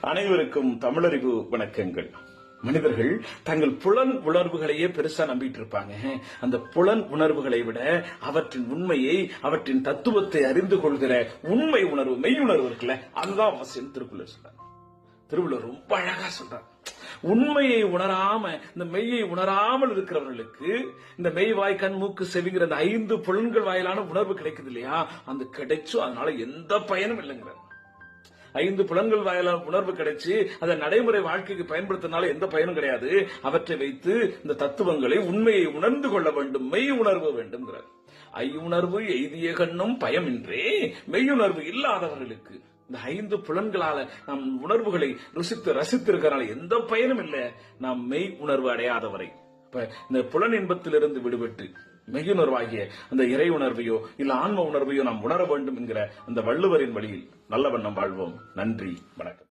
அனைவருக்கும் தமிழறிவு வணக்கங்கள். மனிதர்கள் தங்கள் புலன் உணர்வுகளையே பெருசா நம்பிட்டு இருப்பாங்க அந்த புலன் உணர்வுகளை விட அவற்றின் உண்மையை அவற்றின் தத்துவத்தை அறிந்து கொள்கிற உண்மை உணர்வு மெய் உணர்வு இருக்குல்ல அதுதான் அவசியம் திருக்குள்ள சொல்றாங்க. திருவள்ளுவர் ரொம்ப அழகா சொல்றார். உண்மையை உணராம இந்த மெய்யை உணராமல் இருக்கிறவர்களுக்கு இந்த மெய் வாய் கண் மூக்கு செவிங்கிற அந்த ஐந்து புலன்கள் வாயிலான உணர்வு கிடைக்குது இல்லையா? அந்த கிடைச்சும் அதனால எந்த பயனும் இல்லைங்கிறார். ஐந்து புலன்கள் வாயிலான உணர்வு கிடைச்சு அதை நடைமுறை வாழ்க்கைக்கு பயன்படுத்தினால எந்த பயனும் கிடையாது. அவற்றை வைத்து இந்த தத்துவங்களை உண்மையை உணர்ந்து கொள்ள வேண்டும். மெய் உணர்வு வேண்டும்ங்கிறார். ஐயுணர்வு எய்திய கண்ணும் பயமின்றே மெய்யுணர்வு இல்லாதவர்களுக்கு இந்த ஐந்து புலன்களால நம் உணர்வுகளை ருசித்து ரசித்திருக்கிறனால எந்த பயனும் இல்லை. நாம் மெய் உணர்வு அடையாதவரை. இப்ப இந்த புலன் இன்பத்திலிருந்து விடுபட்டு மெய்யுணர்வாகிய அந்த இறை உணர்வையோ இல்ல ஆன்ம உணர்வையோ நாம் உணர வேண்டும் என்கிற அந்த வள்ளுவரின் வழியில் நல்ல வண்ணம் வாழ்வோம். நன்றி வணக்கம்.